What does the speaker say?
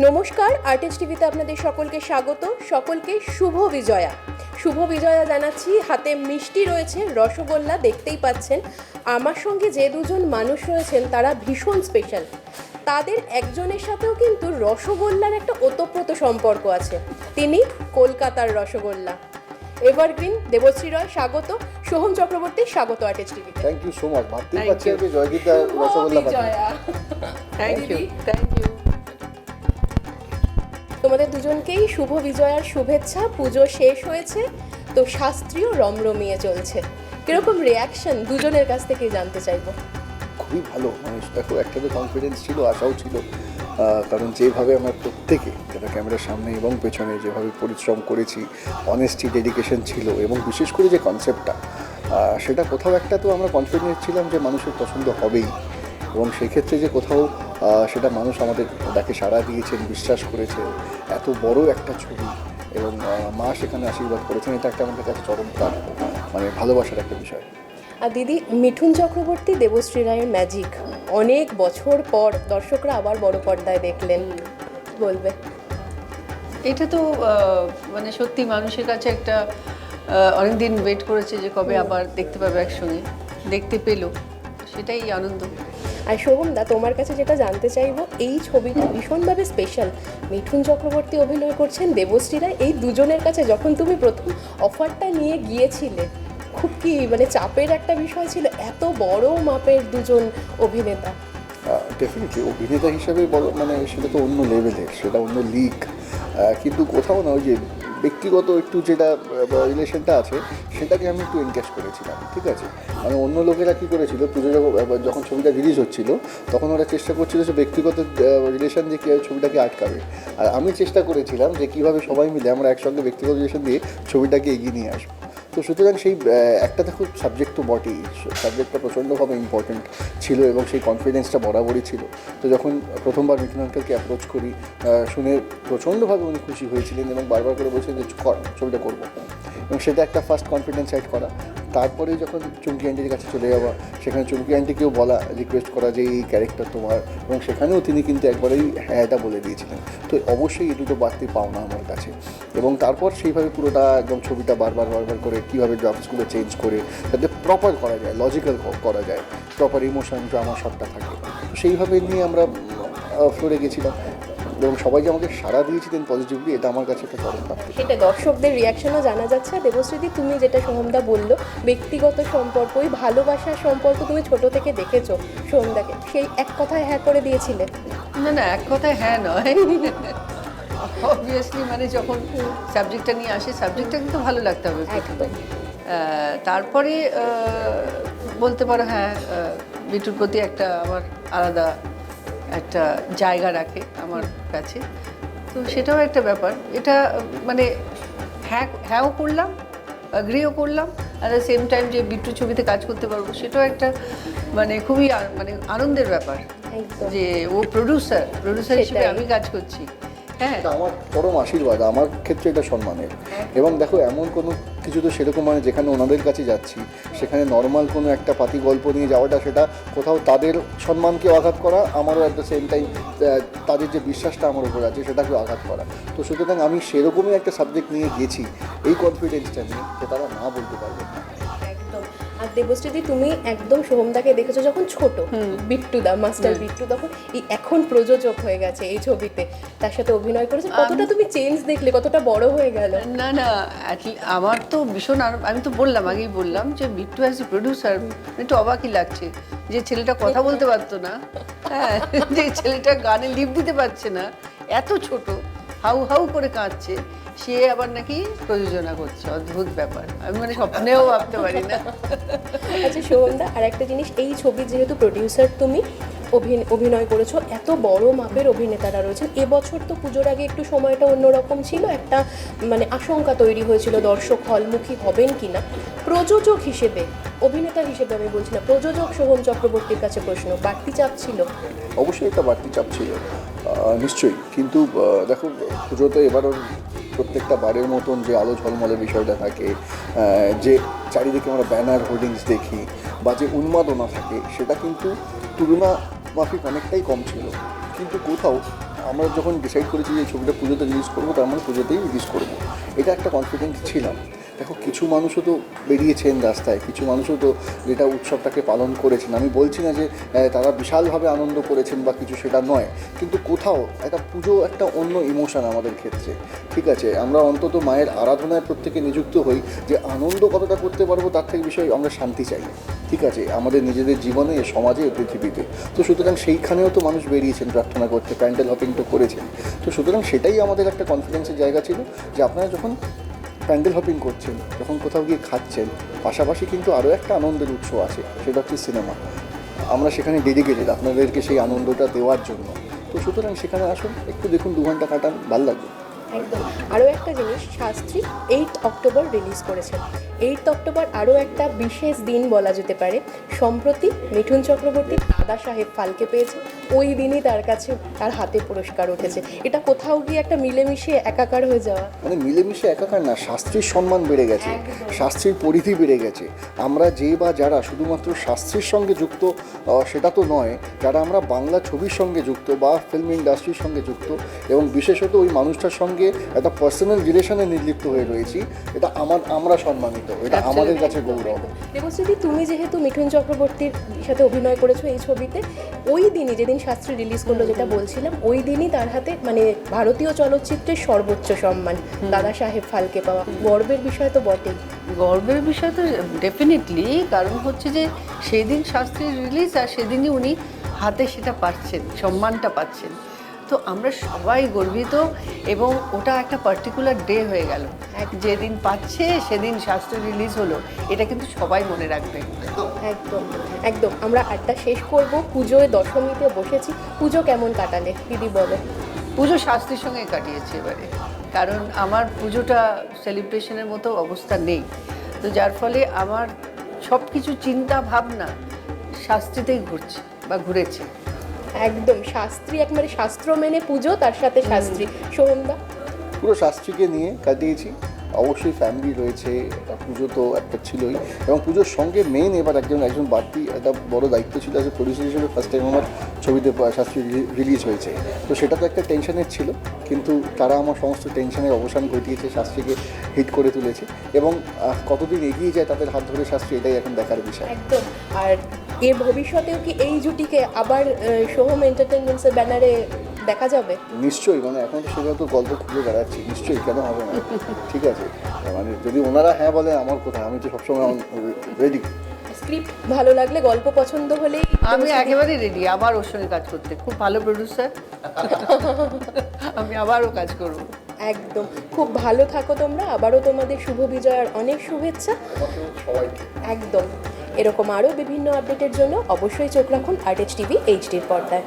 নমস্কার আর্টিস্ট টিভিতে আপনাদের সকলকে স্বাগত। সকলকে শুভ বিজয়া। শুভ বিজয়া জানাচ্ছি। হাতে মিষ্টি রয়েছে, রসগোল্লা দেখতেই পাচ্ছেন। আমার সঙ্গে যে দুজন মানুষ রয়েছেন, তারা ভীষণ স্পেশাল তাদের একজনের সাথেও কিন্তু রসগোল্লার একটা ওতপ্রোত সম্পর্ক আছে। তিনি কলকাতার রসগোল্লা। এভারগ্রিন দেবশ্রী রয় স্বাগত। সোহম চক্রবর্তী স্বাগত আর্টিস্ট টিভিতে থ্যাংক ইউ সো মাচ ভাবতেই পারছি. আমি জয়দীপদা rasgulla thank you thank you তোমাদের দুজনকেই শুভ বিজয়ার শুভেচ্ছা। পুজো শেষ হয়েছে। তো শাস্ত্রীয় রমরমিয়ে চলছে। কীরকম রিয়াকশন দুজনের কাছ থেকে জানতে চাইব? খুবই ভালো। মানে দেখো একটা তো কনফিডেন্স ছিল আশাও ছিল। কারণ যেভাবে আমরা প্রত্যেকে যারা ক্যামেরার সামনে এবং পেছনে যেভাবে পরিশ্রম করেছি অনেস্টি ডেডিকেশন ছিল এবং বিশেষ করে যে কনসেপ্টটা সেটা কোথাও একটা তো আমরা কনফিডেন্ট ছিলাম যে মানুষের পছন্দ হবেই এবং সেক্ষেত্রে যে কোথাও সেটা মানুষ আমাদের ডাকে সাড়া দিয়েছেন, বিশ্বাস করেছেন, এত বড় একটা ছবি এবং মা সেখানে আশীর্বাদ করেছেন, এটা একটা আমাদের কাছে চরম প্রাণ মানে ভালোবাসার একটা বিষয়। আর দিদি মিঠুন চক্রবর্তী দেবশ্রী রায়ের ম্যাজিক অনেক বছর পর দর্শকরা আবার বড় পর্দায় দেখলেন। বলবে? এটা তো মানে সত্যি মানুষের কাছে একটা অনেক দিন ওয়েট করেছে যে কবে আবার দেখতে পাবে একসঙ্গে। দেখতে পেল। সেটাই আনন্দ। আর সোহমদা তোমার কাছে যেটা জানতে চাইব এই ছবিটা ভীষণভাবে স্পেশাল মিঠুন চক্রবর্তী অভিনয় করছেন দেবশ্রী রায় এই দুজনের কাছে যখন তুমি প্রথম অফারটা নিয়ে গিয়েছিলে খুব কি মানে চাপের একটা বিষয় ছিল, এত বড় মাপের দুজন অভিনেতা? ডেফিনেটলি অভিনেতা হিসেবে বলো মানে সেটা তো অন্য লেভেলের সেটা অন্য লিগ কিন্তু কোথাও না, ওই যে ব্যক্তিগত একটু যেটা রিলেশনটা আছে, সেটাকে আমি একটু এনক্যাশ করেছিলাম, ঠিক আছে? মানে অন্য লোকেরা কী করেছিল, পুজো যখন যখন ছবিটা রিলিজ হচ্ছিল, তখন ওরা চেষ্টা করছিল যে ব্যক্তিগত রিলেশন দিয়ে কীভাবে ছবিটাকে আটকাবে। আর আমি চেষ্টা করেছিলাম যে কীভাবে সবাই মিলে আমরা একসঙ্গে ব্যক্তিগত রিলেশন দিয়ে ছবিটাকে এগিয়ে নিয়ে আসব। তো সুতরাং সেই একটা দেখো সাবজেক্ট তো বটেই। সাবজেক্টটা প্রচণ্ডভাবে ইম্পর্ট্যান্ট ছিল এবং সেই কনফিডেন্সটা বরাবরই ছিল। তো যখন প্রথমবার মিঠুন আঙ্কেলকে অ্যাপ্রোচ করি শুনে প্রচণ্ডভাবে উনি খুশি হয়েছিলেন এবং বারবার করে বলছেন যে কর, ছবিটা করব। এবং সেটা একটা ফার্স্ট কনফিডেন্স অ্যাড করা। তারপরে যখন চুমকি আন্টির কাছে চলে যাওয়া, সেখানে চুমকি আন্টিকেও বলা রিকোয়েস্ট করা যে এই ক্যারেক্টার তোমার, এবং সেখানেও তিনি কিন্তু একবারেই হ্যাঁটা বলে দিয়েছিলেন। তো অবশ্যই এই দুটো বাড়তি পাওনা আমার কাছে। এবং তারপর সেইভাবে পুরোটা একদম ছবিটা বারবার বারবার করে কীভাবে ড্রাফটসগুলো চেঞ্জ করে, যাতে প্রপার করা যায় লজিক্যাল করা যায় প্রপার ইমোশন ড্রামা সবটা থাকে। সেইভাবে নিয়ে আমরা ফ্লোরে গেছিলাম। এবং সবাই যে আমাকে সাড়া দিয়েছিলেন পজিটিভলি এটা আমার কাছে একটা প্রাপ্তি সেটা দর্শকদের রিয়াকশনও জানা যাচ্ছে। আর দেবশ্রীদি তুমি যেটা সোহমদা বলল ব্যক্তিগত সম্পর্ক ওই ভালোবাসার সম্পর্ক তুমি ছোট থেকে দেখেছ সোহমদাকে। সেই এক কথায় হ্যাঁ করে দিয়েছিলে। না না এক কথায় হ্যাঁ নয়। অবভিয়াসলি মানে যখন সাবজেক্টটা নিয়ে আসে সাবজেক্টটা কিন্তু ভালো লাগতে হবে। একদম। তারপরে বলতে পারো হ্যাঁ বিটুর প্রতি একটা আমার আলাদা একটা জায়গা রাখে আমার কাছে। তো সেটাও একটা ব্যাপার। এটা মানে হ্যাঁ হ্যাঁও করলাম অ্যাগ্রিও করলাম আর দ্য সেম টাইম যে বিট্টু ছবিতে কাজ করতে পারব সেটাও একটা মানে খুবই মানে আনন্দের ব্যাপার। যে ও প্রডিউসার প্রডিউসার হিসেবে আমি কাজ করছি। হ্যাঁ। এটা আমার পরম আশীর্বাদ আমার ক্ষেত্রে এটা সম্মানের। এবং দেখো এমন কোনো কিছু তো সেরকম মানে যেখানে ওনাদের কাছে যাচ্ছি সেখানে নর্মাল কোনো একটা পাতি গল্প নিয়ে যাওয়াটা সেটা কোথাও তাদের সম্মানকে আঘাত করা আমারও অ্যাট দ্য সেম টাইম তাদের যে বিশ্বাসটা আমার উপর আছে সেটাকেও আঘাত করা। তো সুতরাং আমি সেরকমই একটা সাবজেক্ট নিয়ে গেছি এই কনফিডেন্সটা নিয়ে যে তারা না বলতে পারবে। আর দেবশ্রীদি তুমি একদম সোহমদাকে দেখেছ যখন ছোট বিট্টুদা মাস্টার বিট্টু তখন এই এখন প্রযোজক হয়ে গেছে এই ছবিতে। তার সাথে অভিনয় করেছে। কতটা তুমি চেঞ্জ দেখলে কতটা বড় হয়ে গেল? না না আমার তো ভীষণ আমি তো বললাম আগেই বললাম যে বিট্টু অ্যাজ এ প্রডিউসার একটু অবাকই লাগছে। যে ছেলেটা কথা বলতে পারতো না। হ্যাঁ যে ছেলেটা গানে লিপ দিতে পারছে না। এত ছোট হাউ হাউ করে কাঁদছে। সে আবার নাকি প্রযোজনা করছে অদ্ভুত ব্যাপার। আমি মানে স্বপ্নেও ভাবতে পারি না। আচ্ছা সোহমদা আর একটা জিনিস এই ছবির যেহেতু প্রডিউসার তুমি অভিন- অভিনয় করেছ এত বড় মাপের অভিনেতারা রয়েছেন এবছর তো পুজোর আগে একটু সময়টা অন্যরকম ছিল একটা মানে আশঙ্কা তৈরি হয়েছিল দর্শক হলমুখী হবেন কিনা। প্রযোজক হিসেবে অভিনেতা হিসেবে আমি বলছি না প্রযোজক সোহম চক্রবর্তীর কাছে প্রশ্ন বাড়তি চাপ ছিল? অবশ্যই একটা বাড়তি চাপ ছিল নিশ্চয়ই। কিন্তু দেখো পুজোতে এবারও প্রত্যেকটা বারের মতন যে আলো ঝলমলে বিষয়টা থাকে যে চারিদিকে আমরা ব্যানার হোর্ডিংস দেখি বা যে উন্মাদনা থাকে, সেটা কিন্তু তুলনা মাফিক অনেকটাই কম ছিল। কিন্তু কোথাও আমরা যখন ডিসাইড করেছি যে ছবিটা পুজোতে রিলিজ করব, তার মানে পুজোতেই রিলিজ করব। এটা একটা কনফিডেন্স ছিলাম। দেখো, কিছু মানুষও তো বেরিয়েছেন রাস্তায়, কিছু মানুষও তো যেটা উৎসবটাকে পালন করেছেন। আমি বলছি না যে তারা বিশালভাবে আনন্দ করেছেন বা কিছু সেটা নয়, কিন্তু কোথাও একটা পুজো, একটা অন্য ইমোশন আমাদের ক্ষেত্রে। ঠিক আছে, আমরা অন্তত মায়ের আরাধনায় প্রত্যেকে নিযুক্ত হই যে, আনন্দ কতটা করতে পারব তার থেকে বিষয়ে আমরা শান্তি চাই। ঠিক আছে, আমাদের নিজেদের জীবনে, সমাজে, পৃথিবীতে। তো সুতরাং সেইখানেও তো মানুষ বেরিয়েছেন, প্রার্থনা করতে, প্যান্ডেল হপিং তো করেছেন। তো সুতরাং সেটাই আমাদের একটা কনফিডেন্সের জায়গা ছিল যে, আপনারা যখন প্যান্ডেল হপিং করছেন, যখন কোথাও গিয়ে খাচ্ছেন, পাশাপাশি কিন্তু আরও একটা আনন্দের উৎস আছে, সেটা হচ্ছে সিনেমা। আমরা সেখানে ডেডিকেটেড আপনাদেরকে সেই আনন্দটা দেওয়ার জন্য। তো সুতরাং সেখানে আসুন, একটু দেখুন দু ঘণ্টা কাটান, ভালো লাগবে। একদম। আরও একটা জিনিস, শাস্ত্রী এইট অক্টোবর রিলিজ করেছেন। এইট অক্টোবর আরও একটা বিশেষ দিন বলা যেতে পারে। সম্প্রতি মিঠুন চক্রবর্তী দাদা সাহেব ফালকে পেয়েছে। ওই দিনই তার কাছে তার হাতে পুরস্কার উঠেছে। এটা কোথাও গিয়ে একটা মিলেমিশে একাকার হয়ে যাওয়া? মানে মিলেমিশে একাকার না শাস্ত্রীর সম্মান বেড়ে গেছে শাস্ত্রীর পরিধি বেড়ে গেছে। আমরা যে বা যারা শুধুমাত্র শাস্ত্রীর সঙ্গে যুক্ত সেটা তো নয় যারা আমরা বাংলা ছবির সঙ্গে যুক্ত বা ফিল্ম ইন্ডাস্ট্রির সঙ্গে যুক্ত এবং বিশেষত ওই মানুষটার সঙ্গে একটা পার্সোনাল রিলেশনে নির্লিপ্ত হয়ে রয়েছি এটা আমার আমরা সম্মানিত এটা আমাদের কাছে গৌরব। দেবশ্রীদি তুমি যেহেতু মিঠুন চক্রবর্তীর সাথে অভিনয় করেছ এই ছবিতে ওই দিনই যেদিন শাস্ত্রী রিলিজ করল যেটা বলছিলাম, ওই দিনই তার হাতে মানে ভারতীয় চলচ্চিত্রের সর্বোচ্চ সম্মান, দাদা সাহেব ফালকে পাওয়া। গর্বের বিষয় তো বটেই। গর্বের বিষয় তো ডেফিনেটলি কারণ হচ্ছে যে সেদিন শাস্ত্রীর রিলিজ আর সেদিনই উনি হাতে সেটা পাচ্ছেন, সম্মানটা পাচ্ছেন। তো আমরা সবাই গর্বিত এবং ওটা একটা পার্টিকুলার ডে হয়ে গেল। এক যেদিন পাচ্ছে সেদিন শাস্ত্রী রিলিজ হলো এটা কিন্তু সবাই মনে রাখবে। একদম। একদম আমরা আড্ডা শেষ করব পুজোয় দশমীতে বসেছি। পুজো কেমন কাটালে? দিদি বলো। পুজো শাস্ত্রীর সঙ্গে কাটিয়েছি এবারে। কারণ আমার পুজোটা সেলিব্রেশনের মতো অবস্থা নেই। তো যার ফলে আমার সব কিছু চিন্তা ভাবনা শাস্ত্রীতেই ঘুরছে বা ঘুরেছে। একদম শাস্ত্রী একবারে শাস্ত্র মেনে পুজো তার সাথে শাস্ত্রী। সোহমদা পুরো শাস্ত্রীকে নিয়ে কাটিয়েছি। অবশ্যই ফ্যামিলি রয়েছে একটা পুজো তো একটা ছিলই। এবং পুজোর সঙ্গে মেন এবার একজন একজন বাড়তি একটা বড় দায়িত্ব ছিল যে প্রডিউসার হিসেবে। ফার্স্ট টাইম আমার ছবিতে শাস্ত্রী রিলিজ হয়েছে। তো সেটা তো একটা টেনশনের ছিল কিন্তু তারা আমার সমস্ত টেনশনের অবসান ঘটিয়েছে শাস্ত্রীকে হিট করে তুলেছে। এবং কতদিন এগিয়ে যায় তাদের হাত ধরে শাস্ত্রী এটাই এখন দেখার বিষয়। একদম। আর এর ভবিষ্যতেও কি এই জুটিকে আবার সোহম এন্টারটেনমেন্টসের ব্যানারে দেখা যাবে? নিশ্চয়ই মানে এখন তো সেভাবে তো গল্প খুঁজে বেড়াচ্ছি নিশ্চয়ই কেন হবে না? ঠিক আছে মানে যদি ওনারা হ্যাঁ বলে আমার কোথায়? আমি তো সবসময় রেডি স্ক্রিপ্ট ভালো লাগলে গল্প পছন্দ হলেই আমি একেবারেই রেডি আবার ওর সঙ্গে কাজ করতে। খুব ভালো প্রডিউসার আমি আবারও কাজ করব। একদম। খুব ভালো থাকো তোমরা আবারও তোমাদের শুভ বিজয়ার অনেক শুভেচ্ছা। সবাইকে। একদম। এরকম আরও বিভিন্ন আপডেটের জন্য অবশ্যই চোখ রাখুন আর্টেজ টিভি এইচডির পর্দায়।